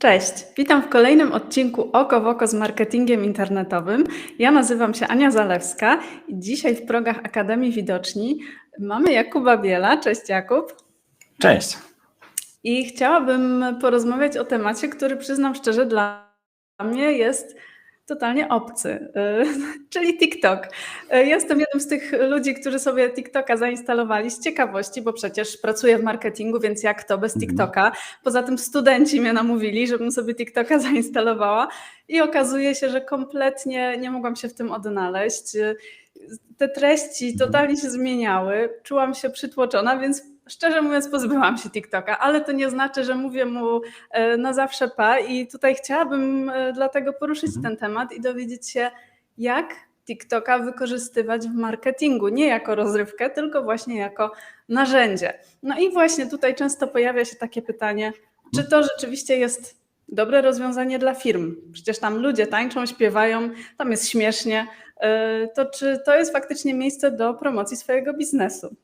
Cześć, witam w kolejnym odcinku Oko w Oko z marketingiem internetowym. Ja nazywam się Ania Zalewska i dzisiaj w progach Akademii Widoczni mamy Jakuba Biela. Cześć Jakub. Cześć. I chciałabym porozmawiać o temacie, który przyznam szczerze dla mnie jest totalnie obcy, y, czyli TikTok. Y, jestem jednym z tych ludzi, którzy sobie TikToka zainstalowali z ciekawości, bo przecież pracuję w marketingu, więc jak to bez Mhm. TikToka? Poza tym studenci mnie namówili, żebym sobie TikToka zainstalowała i okazuje się, że kompletnie nie mogłam się w tym odnaleźć. Y, Te treści Mhm. totalnie się zmieniały, czułam się przytłoczona, więc szczerze mówiąc pozbyłam się TikToka, ale to nie znaczy, że mówię mu e, na zawsze pa i tutaj chciałabym e, dlatego poruszyć Mhm. ten temat i dowiedzieć się, jak TikToka wykorzystywać w marketingu, nie jako rozrywkę, tylko właśnie jako narzędzie. No i właśnie tutaj często pojawia się takie pytanie, czy to rzeczywiście jest dobre rozwiązanie dla firm? Przecież tam ludzie tańczą, śpiewają, tam jest śmiesznie. E, To czy to jest faktycznie miejsce do promocji swojego biznesu?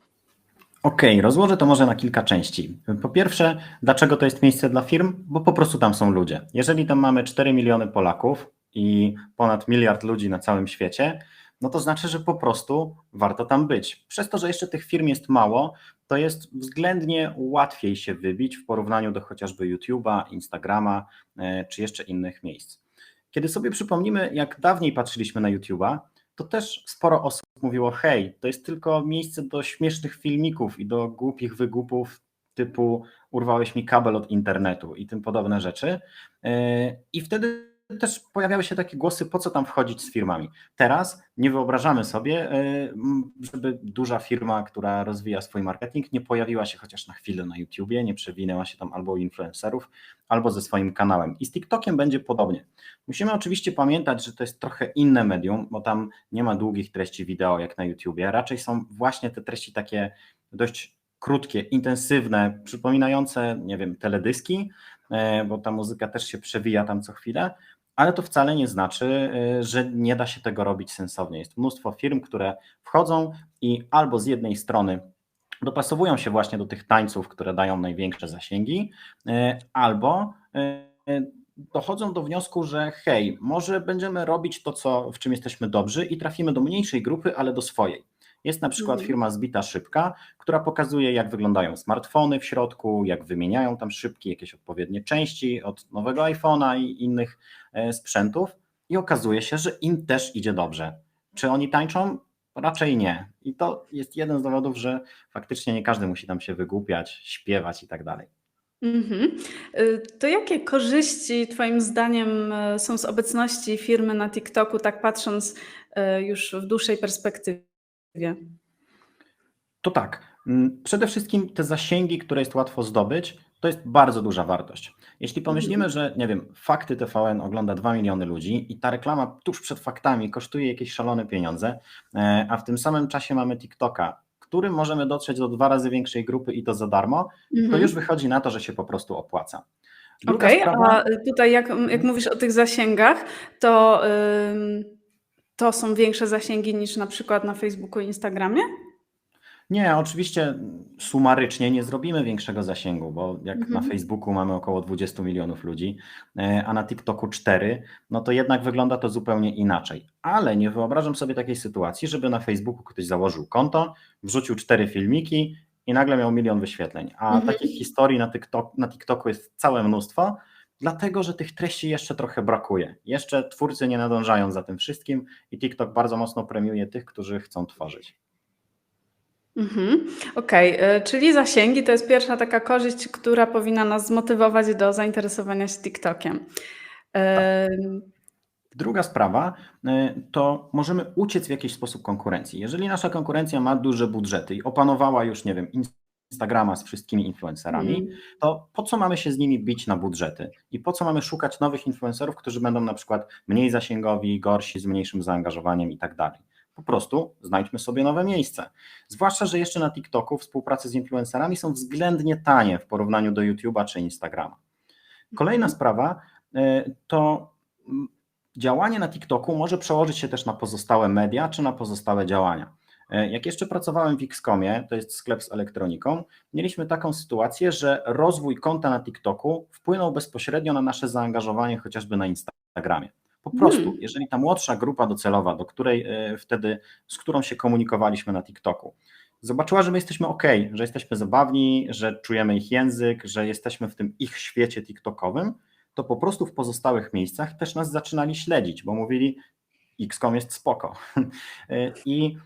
Okej, rozłożę to może na kilka części. Po pierwsze, dlaczego to jest miejsce dla firm? Bo po prostu tam są ludzie. Jeżeli tam mamy 4 miliony Polaków i ponad miliard ludzi na całym świecie, no to znaczy, że po prostu warto tam być. Przez to, że jeszcze tych firm jest mało, to jest względnie łatwiej się wybić w porównaniu do chociażby YouTube'a, Instagrama e, czy jeszcze innych miejsc. Kiedy sobie przypomnimy, jak dawniej patrzyliśmy na YouTube'a, to też sporo osób mówiło: Hej, to jest tylko miejsce do śmiesznych filmików i do głupich wygupów typu urwałeś mi kabel od internetu i tym podobne rzeczy. Yy, I wtedy też pojawiały się takie głosy, po co tam wchodzić z firmami. Teraz nie wyobrażamy sobie, m, żeby duża firma, która rozwija swój marketing, nie pojawiła się chociaż na chwilę na YouTubie, nie przewinęła się tam albo influencerów, albo ze swoim kanałem. I z TikTokiem będzie podobnie. Musimy oczywiście pamiętać, że to jest trochę inne medium, bo tam nie ma długich treści wideo jak na YouTubie, raczej są właśnie te treści takie dość krótkie, intensywne, przypominające, nie wiem, teledyski, e, bo ta muzyka też się przewija tam co chwilę, ale to wcale nie znaczy, e, że nie da się tego robić sensownie. Jest mnóstwo firm, które wchodzą i albo z jednej strony dopasowują się właśnie do tych tańców, które dają największe zasięgi, e, albo e, dochodzą do wniosku, że hej, może będziemy robić to, co, w czym jesteśmy dobrzy i trafimy do mniejszej grupy, ale do swojej. Jest na przykład Mhm. firma Zbita Szybka, która pokazuje, jak wyglądają smartfony w środku, jak wymieniają tam szybki, jakieś odpowiednie części od nowego iPhone'a i innych e, sprzętów i okazuje się, że im też idzie dobrze. Czy oni tańczą? Raczej nie. I to jest jeden z dowodów, że faktycznie nie każdy musi tam się wygłupiać, śpiewać i tak dalej. Mhm. Y, To jakie korzyści Twoim zdaniem e, są z obecności firmy na TikToku, tak patrząc e, już w dłuższej perspektywie? To tak. mm, Przede wszystkim te zasięgi, które jest łatwo zdobyć, to jest bardzo duża wartość. Jeśli pomyślimy, że, nie wiem, fakty TVN ogląda 2 miliony ludzi i ta reklama tuż przed faktami kosztuje jakieś szalone pieniądze, e, a w tym samym czasie mamy TikToka, którym możemy dotrzeć do dwa razy większej grupy i to za darmo, to Mhm. już wychodzi na to, że się po prostu opłaca. Okej, sprawa, a tutaj jak, jak mówisz o tych zasięgach, to, ym, to są większe zasięgi niż na przykład na Facebooku i Instagramie? Nie, oczywiście sumarycznie nie zrobimy większego zasięgu, bo jak Mhm. na Facebooku mamy około 20 milionów ludzi, e, a na TikToku 4, no to jednak wygląda to zupełnie inaczej. Ale nie wyobrażam sobie takiej sytuacji, żeby na Facebooku ktoś założył konto, wrzucił cztery filmiki i nagle miał milion wyświetleń. A Mhm. takich historii na, TikTok, na TikToku jest całe mnóstwo, dlatego że tych treści jeszcze trochę brakuje. Jeszcze twórcy nie nadążają za tym wszystkim i TikTok bardzo mocno premiuje tych, którzy chcą tworzyć. Mhm. Okej, y, czyli zasięgi to jest pierwsza taka korzyść, która powinna nas zmotywować do zainteresowania się TikTokiem. Ym, Druga sprawa y, to możemy uciec w jakiś sposób konkurencji. Jeżeli nasza konkurencja ma duże budżety i opanowała już, nie wiem, Instagrama z wszystkimi influencerami, mm, to po co mamy się z nimi bić na budżety? I po co mamy szukać nowych influencerów, którzy będą na przykład mniej zasięgowi, gorsi, z mniejszym zaangażowaniem i tak dalej? Po prostu znajdźmy sobie nowe miejsce. Zwłaszcza, że jeszcze na TikToku współpracy z influencerami są względnie tanie w porównaniu do YouTube'a czy Instagrama. Kolejna sprawa y, to działanie na TikToku może przełożyć się też na pozostałe media czy na pozostałe działania. E, Jak jeszcze pracowałem w Xcomie, to jest sklep z elektroniką, mieliśmy taką sytuację, że rozwój konta na TikToku wpłynął bezpośrednio na nasze zaangażowanie chociażby na Instagramie. Po prostu, Hmm. jeżeli ta młodsza grupa docelowa, do której e, wtedy, z którą się komunikowaliśmy na TikToku, zobaczyła, że my jesteśmy ok, że jesteśmy zabawni, że czujemy ich język, że jesteśmy w tym ich świecie TikTokowym, to po prostu w pozostałych miejscach też nas zaczynali śledzić, bo mówili, XCOM jest spoko. I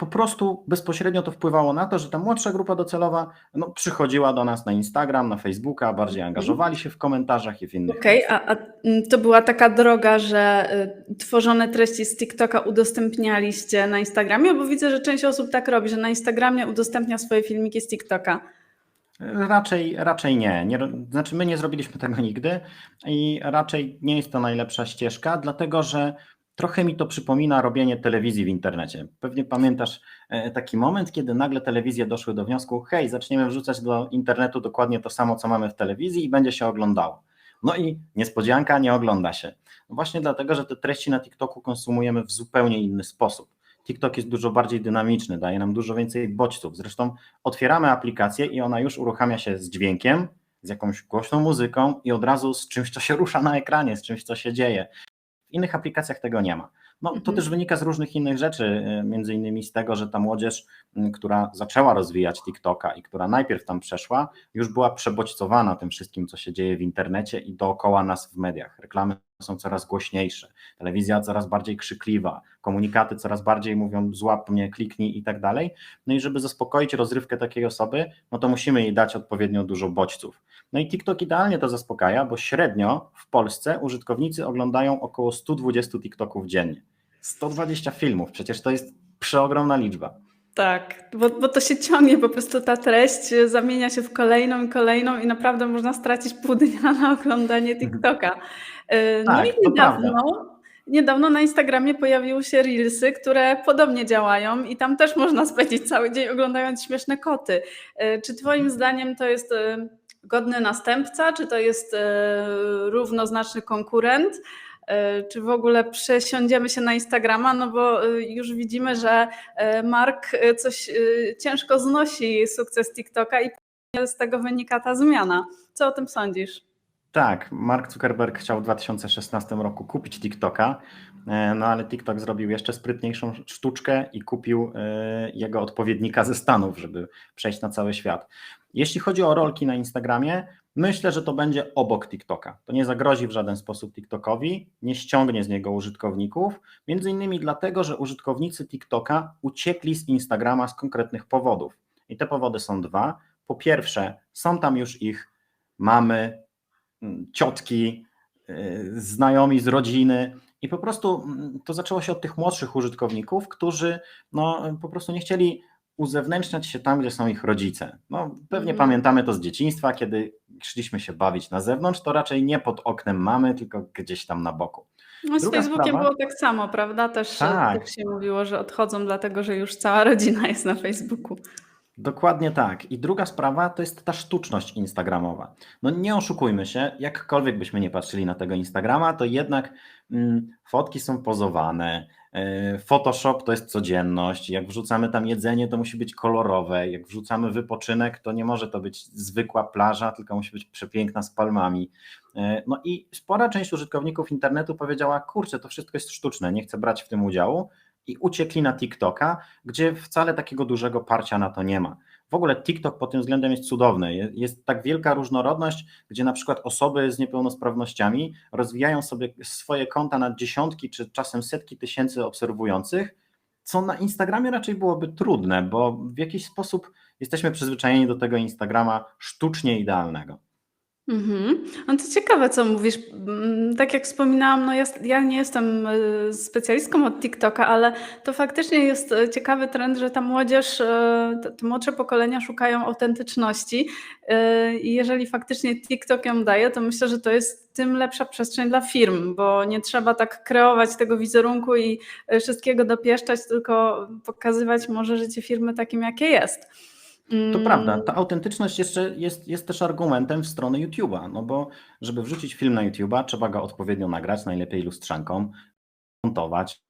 po prostu bezpośrednio to wpływało na to, że ta młodsza grupa docelowa no, przychodziła do nas na Instagram, na Facebooka, bardziej angażowali się w komentarzach i w innych. Okej, a, a mm, to była taka droga, że y, tworzone treści z TikToka udostępnialiście na Instagramie, bo widzę, że część osób tak robi, że na Instagramie udostępnia swoje filmiki z TikToka. Raczej, raczej nie. nie. Znaczy, my nie zrobiliśmy tego nigdy i raczej nie jest to najlepsza ścieżka, dlatego że trochę mi to przypomina robienie telewizji w internecie. Pewnie pamiętasz e, taki moment, kiedy nagle telewizje doszły do wniosku: hej, zaczniemy wrzucać do internetu dokładnie to samo, co mamy w telewizji i będzie się oglądało. No i niespodzianka, nie ogląda się. No właśnie dlatego, że te treści na TikToku konsumujemy w zupełnie inny sposób. TikTok jest dużo bardziej dynamiczny, daje nam dużo więcej bodźców. Zresztą otwieramy aplikację i ona już uruchamia się z dźwiękiem, z jakąś głośną muzyką i od razu z czymś, co się rusza na ekranie, z czymś, co się dzieje. W innych aplikacjach tego nie ma. No, to Mhm. też wynika z różnych innych rzeczy, y, między innymi z tego, że ta młodzież, która zaczęła rozwijać TikToka i która najpierw tam przeszła, już była przebodźcowana tym wszystkim, co się dzieje w internecie i dookoła nas w mediach. Reklamy są coraz głośniejsze, telewizja coraz bardziej krzykliwa, komunikaty coraz bardziej mówią złap mnie, kliknij i tak dalej. No i żeby zaspokoić rozrywkę takiej osoby, no to musimy jej dać odpowiednio dużo bodźców. No i TikTok idealnie to zaspokaja, bo średnio w Polsce użytkownicy oglądają około 120 TikToków dziennie. 120 filmów, przecież to jest przeogromna liczba. Tak, bo, bo to się ciągnie, po prostu ta treść zamienia się w kolejną i kolejną i naprawdę można stracić pół dnia na oglądanie TikToka. Y, No Tak, i niedawno, niedawno na Instagramie pojawiły się Reelsy, które podobnie działają i tam też można spędzić cały dzień oglądając śmieszne koty. Y, Czy twoim zdaniem to jest y, godny następca, czy to jest y, równoznaczny konkurent? Y, Czy w ogóle przesiądziemy się na Instagrama? No bo y, już widzimy, że Mark coś ciężko znosi sukces TikToka i z tego wynika ta zmiana. Co o tym sądzisz? Tak, Mark Zuckerberg chciał w 2016 roku kupić TikToka, e, no ale TikTok zrobił jeszcze sprytniejszą sztuczkę i kupił e, jego odpowiednika ze Stanów, żeby przejść na cały świat. Jeśli chodzi o rolki na Instagramie, myślę, że to będzie obok TikToka. To nie zagrozi w żaden sposób TikTokowi, nie ściągnie z niego użytkowników, między innymi dlatego, że użytkownicy TikToka uciekli z Instagrama z konkretnych powodów. I te powody są dwa. Po pierwsze, są tam już ich mamy, mm, ciotki, y, znajomi z rodziny. I po prostu mm, to zaczęło się od tych młodszych użytkowników, którzy no, po prostu nie chcieli uzewnętrzniać się tam, gdzie są ich rodzice. No, pewnie Mhm. pamiętamy to z dzieciństwa, kiedy szliśmy się bawić na zewnątrz, to raczej nie pod oknem mamy, tylko gdzieś tam na boku. No z Druga Facebookiem sprawa- było tak samo, prawda? Też, Tak. też się mówiło, że odchodzą dlatego, że już cała rodzina jest na Facebooku. Dokładnie tak. I druga sprawa to jest ta sztuczność instagramowa. No nie oszukujmy się, jakkolwiek byśmy nie patrzyli na tego Instagrama, to jednak mm, fotki są pozowane. E, Photoshop to jest codzienność. Jak wrzucamy tam jedzenie, to musi być kolorowe. Jak wrzucamy wypoczynek, to nie może to być zwykła plaża, tylko musi być przepiękna z palmami. E, No i spora część użytkowników internetu powiedziała: Kurczę, to wszystko jest sztuczne, nie chcę brać w tym udziału. I uciekli na TikToka, gdzie wcale takiego dużego parcia na to nie ma. W ogóle TikTok pod tym względem jest cudowny. Je- Jest tak wielka różnorodność, gdzie na przykład osoby z niepełnosprawnościami rozwijają sobie swoje konta na dziesiątki czy czasem setki tysięcy obserwujących, co na Instagramie raczej byłoby trudne, bo w jakiś sposób jesteśmy przyzwyczajeni do tego Instagrama sztucznie idealnego. Mhm. No to ciekawe, co mówisz. Mm, Tak jak wspominałam, no ja, ja nie jestem y, specjalistką od TikToka, ale to faktycznie jest y, ciekawy trend, że ta młodzież, y, te, młodsze pokolenia szukają autentyczności i jeżeli faktycznie TikTok ją daje, to myślę, że to jest tym lepsza przestrzeń dla firm, bo nie trzeba tak kreować tego wizerunku i wszystkiego dopieszczać, tylko pokazywać może życie firmy takim, jakie jest. To Mm, prawda, ta autentyczność jeszcze jest, jest też argumentem w stronę YouTube'a, no bo żeby wrzucić film na YouTube'a, trzeba go odpowiednio nagrać, najlepiej lustrzanką, montować,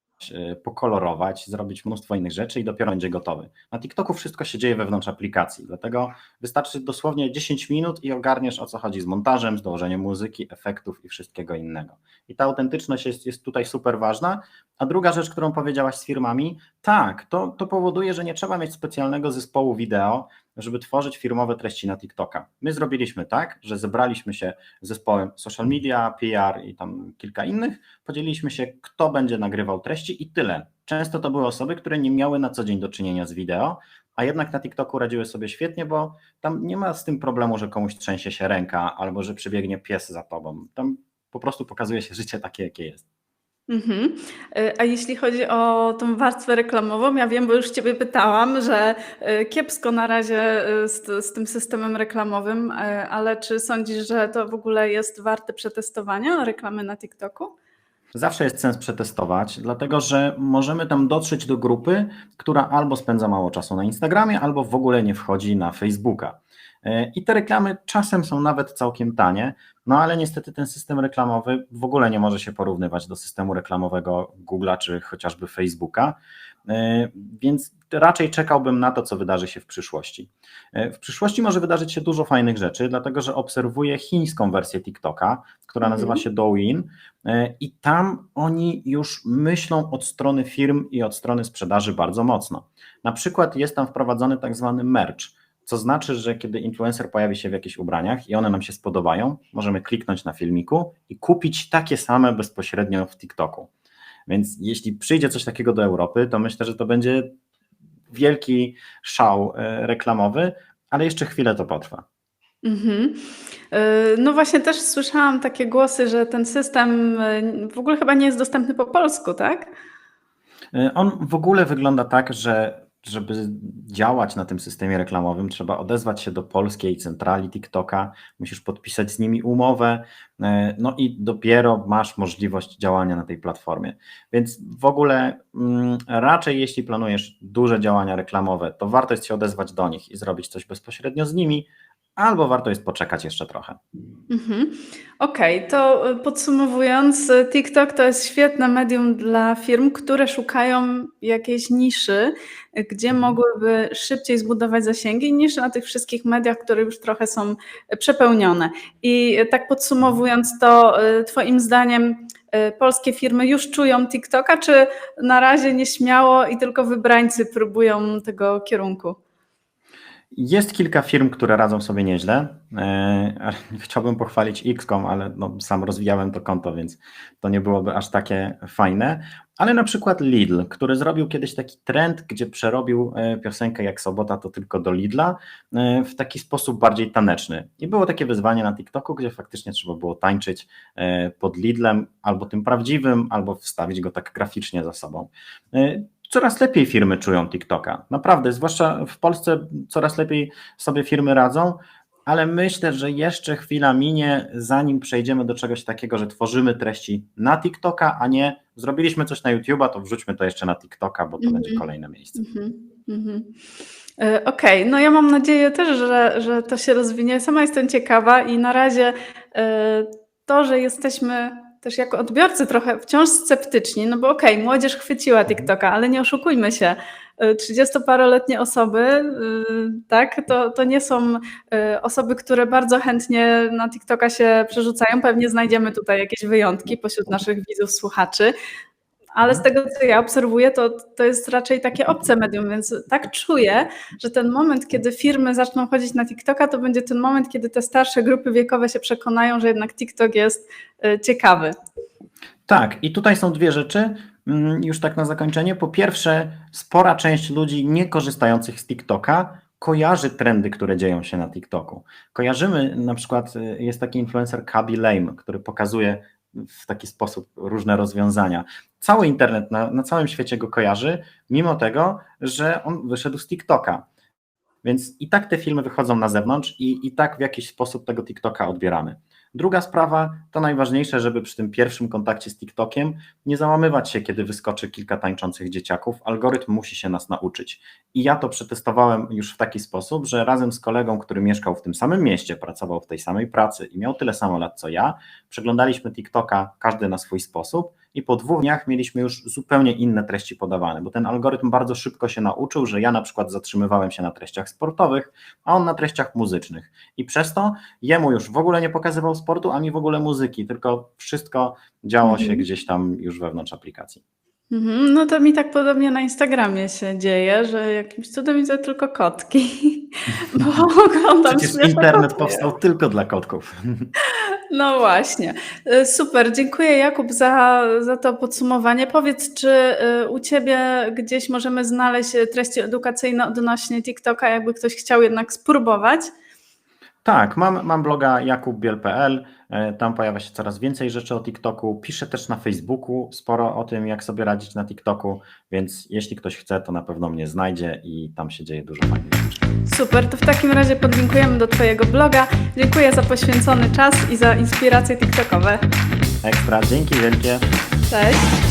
pokolorować, zrobić mnóstwo innych rzeczy i dopiero będzie gotowy. Na TikToku wszystko się dzieje wewnątrz aplikacji, dlatego wystarczy dosłownie 10 minut i ogarniesz o co chodzi z montażem, z dołożeniem muzyki, efektów i wszystkiego innego. I ta autentyczność jest, jest tutaj super ważna. A druga rzecz, którą powiedziałaś z firmami, tak, to, to powoduje, że nie trzeba mieć specjalnego zespołu wideo, żeby tworzyć firmowe treści na TikToka. My zrobiliśmy tak, że zebraliśmy się zespołem social media, PR i tam kilka innych, podzieliliśmy się, kto będzie nagrywał treści i tyle. Często to były osoby, które nie miały na co dzień do czynienia z wideo, a jednak na TikToku radziły sobie świetnie, bo tam nie ma z tym problemu, że komuś trzęsie się ręka albo że przebiegnie pies za tobą. Tam po prostu pokazuje się życie takie, jakie jest. Mhm. Y, a jeśli chodzi o tą warstwę reklamową, ja wiem, bo już Ciebie pytałam, że y, kiepsko na razie y, z, z tym systemem reklamowym, ale czy sądzisz, że to w ogóle jest warte przetestowania reklamy na TikToku? Zawsze jest sens przetestować, dlatego że możemy tam dotrzeć do grupy, która albo spędza mało czasu na Instagramie, albo w ogóle nie wchodzi na Facebooka. I te reklamy czasem są nawet całkiem tanie, no ale niestety ten system reklamowy w ogóle nie może się porównywać do systemu reklamowego Google'a czy chociażby Facebooka, e, więc raczej czekałbym na to, co wydarzy się w przyszłości. E, w przyszłości może wydarzyć się dużo fajnych rzeczy, dlatego że obserwuję chińską wersję TikToka, która mhm. nazywa się Douyin e, i tam oni już myślą od strony firm i od strony sprzedaży bardzo mocno. Na przykład jest tam wprowadzony tak zwany merch, co znaczy, że kiedy influencer pojawi się w jakichś ubraniach i one nam się spodobają, możemy kliknąć na filmiku i kupić takie same bezpośrednio w TikToku. Więc jeśli przyjdzie coś takiego do Europy, to myślę, że to będzie wielki szał e, reklamowy, ale jeszcze chwilę to potrwa. Mhm. E, no właśnie też słyszałam takie głosy, że ten system e, w ogóle chyba nie jest dostępny po polsku, tak? On w ogóle wygląda tak, że żeby działać na tym systemie reklamowym, trzeba odezwać się do polskiej centrali TikToka, musisz podpisać z nimi umowę, e, no i dopiero masz możliwość działania na tej platformie. Więc w ogóle mm, raczej jeśli planujesz duże działania reklamowe, to warto jest się odezwać do nich i zrobić coś bezpośrednio z nimi, albo warto jest poczekać jeszcze trochę. Mhm. Okej, okay, to podsumowując, TikTok to jest świetne medium dla firm, które szukają jakiejś niszy, gdzie mhm. mogłyby szybciej zbudować zasięgi niż na tych wszystkich mediach, które już trochę są przepełnione. I tak podsumowując to, Twoim zdaniem polskie firmy już czują TikToka, czy na razie nieśmiało i tylko wybrańcy próbują tego kierunku? Jest kilka firm, które radzą sobie nieźle. E, chciałbym pochwalić XCOM, ale no, sam rozwijałem to konto, więc to nie byłoby aż takie fajne. Ale na przykład Lidl, który zrobił kiedyś taki trend, gdzie przerobił e, piosenkę jak sobota to tylko do Lidla e, w taki sposób bardziej taneczny. I było takie wyzwanie na TikToku, gdzie faktycznie trzeba było tańczyć pod Lidlem albo tym prawdziwym, albo wstawić go tak graficznie za sobą coraz lepiej firmy czują TikToka. Naprawdę, zwłaszcza w Polsce coraz lepiej sobie firmy radzą, ale myślę, że jeszcze chwila minie, zanim przejdziemy do czegoś takiego, że tworzymy treści na TikToka, a nie zrobiliśmy coś na YouTube'a, to wrzućmy to jeszcze na TikToka, bo to mm -hmm. będzie kolejne miejsce. Mm -hmm. Okej, okay. no ja mam nadzieję też, że, że to się rozwinie. Sama jestem ciekawa i na razie e, to, że jesteśmy też jako odbiorcy trochę wciąż sceptyczni, no bo okej, okay, młodzież chwyciła mhm. TikToka, ale nie oszukujmy się, 30-paroletnie y, osoby, y, tak, to, to nie są y, osoby, które bardzo chętnie na TikToka się przerzucają. Pewnie znajdziemy tutaj jakieś wyjątki pośród naszych widzów, słuchaczy, ale z mhm. tego, co ja obserwuję, to, to jest raczej takie obce medium, więc tak czuję, że ten moment, kiedy firmy zaczną chodzić na TikToka, to będzie ten moment, kiedy te starsze grupy wiekowe się przekonają, że jednak TikTok jest y, ciekawy. Tak, i tutaj są dwie rzeczy, mm, już tak na zakończenie. Po pierwsze, spora część ludzi nie korzystających z TikToka kojarzy trendy, które dzieją się na TikToku. Kojarzymy, na przykład y, jest taki influencer Kaby Lame, który pokazuje w taki sposób różne rozwiązania. Cały internet na, na całym świecie go kojarzy, mimo tego, że on wyszedł z TikToka. Więc i tak te filmy wychodzą na zewnątrz i, i tak w jakiś sposób tego TikToka odbieramy. Druga sprawa, to najważniejsze, żeby przy tym pierwszym kontakcie z TikTokiem nie załamywać się, kiedy wyskoczy kilka tańczących dzieciaków. Algorytm musi się nas nauczyć. I ja to przetestowałem już w taki sposób, że razem z kolegą, który mieszkał w tym samym mieście, pracował w tej samej pracy i miał tyle samo lat co ja, przeglądaliśmy TikToka każdy na swój sposób i po dwóch dniach mieliśmy już zupełnie inne treści podawane, bo ten algorytm bardzo szybko się nauczył, że ja na przykład zatrzymywałem się na treściach sportowych, a on na treściach muzycznych. I przez to jemu już w ogóle nie pokazywał sportu, a mi w ogóle muzyki, tylko wszystko działo się Mhm. gdzieś tam już wewnątrz aplikacji. Mhm, No to mi tak podobnie na Instagramie się dzieje, że jakimś cudem widzę tylko kotki, bo oglądam Przecież internet kotki. powstał tylko dla kotków. No właśnie. E, Super, dziękuję Jakub za, za to podsumowanie. Powiedz, czy e, u Ciebie gdzieś możemy znaleźć treści edukacyjne odnośnie TikToka, jakby ktoś chciał jednak spróbować? Tak, mam, mam bloga jakubbiel.pl, e, tam pojawia się coraz więcej rzeczy o TikToku, piszę też na Facebooku sporo o tym, jak sobie radzić na TikToku, więc jeśli ktoś chce, to na pewno mnie znajdzie i tam się dzieje dużo fajnych rzeczy. Super, to w takim razie podlinkujemy do Twojego bloga. Dziękuję za poświęcony czas i za inspiracje TikTokowe. Ekstra, dzięki wielkie. Cześć.